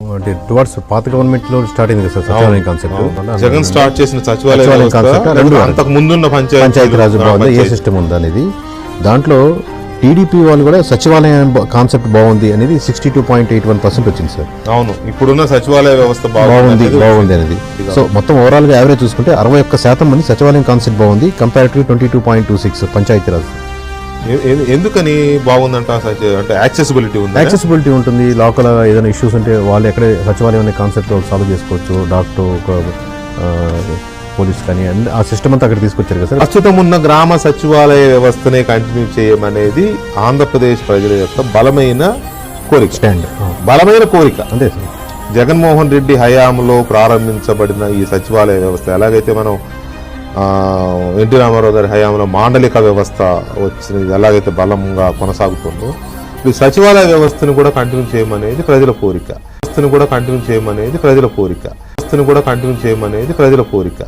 అంటే టువర్డ్స్ పాత గవర్నమెంట్లో స్టార్ట్ అయింది కదా సార్ సచివాలయం కాన్సెప్ట్ జగన్ స్టార్ట్ చేసిన సచివాలయ concept రెండు అంతకు ముందున్న పంచాయతీ పంచాయతీ రాజు బాగుంది ఏ సిస్టమ్ ఉంది అనేది దాంట్లో టీడీపీ వాళ్ళు కూడా సచివాలయం కాన్సెప్ట్ బాగుంది అనేది sixty two point eight one percent వచ్చింది సార్. అవును. ఇప్పుడున్న సచివాలయ వ్యవస్థ బాగుంది బాగుంది అనేది సో మొత్తం ఓవరాల్గా యావరేజ్ చూసుకుంటే అరవై ఒక్క శాతం మంది సచివాలయం కాన్సెప్ట్ బాగుంది comparative twenty two point two six Panchayati Raj. ఎ- ఎ- ఎందుకని బాగుందంట? అంటే యాక్సెసిబిలిటీ ఉంది? యాక్సెసిబిలిటీ ఉంటుంది. లోకల్ ఏదైనా ఇష్యూస్ ఉంటే వాళ్ళు ఎక్కడే సచివాలయం అనే కాన్సెప్ట్ సాల్వ్ చేసుకోవచ్చు. డాక్టర్ పోలీస్ కానీ ఆ సిస్టమ్ అంతా అక్కడ తీసుకొచ్చారు కదా సార్. ప్రస్తుతం ఉన్న గ్రామ సచివాలయ వ్యవస్థనే కంటిన్యూ చేయమనేది ఆంధ్రప్రదేశ్ ప్రజల యొక్క బలమైన కోరిక. స్టాండ్ బలమైన కోరిక. అంతే సార్. జగన్మోహన్ రెడ్డి హయాంలో ప్రారంభించబడిన ఈ సచివాలయ వ్యవస్థ ఎలాగైతే మనం ఎన్టీ రామారావు గారి హయాంలో మాండలిక వ్యవస్థ వచ్చినది ఎలాగైతే బలంగా కొనసాగుతుందో ఈ సచివాలయ వ్యవస్థను కూడా కంటిన్యూ చేయమనేది ప్రజల కోరిక. వ్యవస్థను కూడా కంటిన్యూ చేయమనేది ప్రజల కోరిక. వ్యవస్థను కూడా కంటిన్యూ చేయమనేది ప్రజల కోరిక.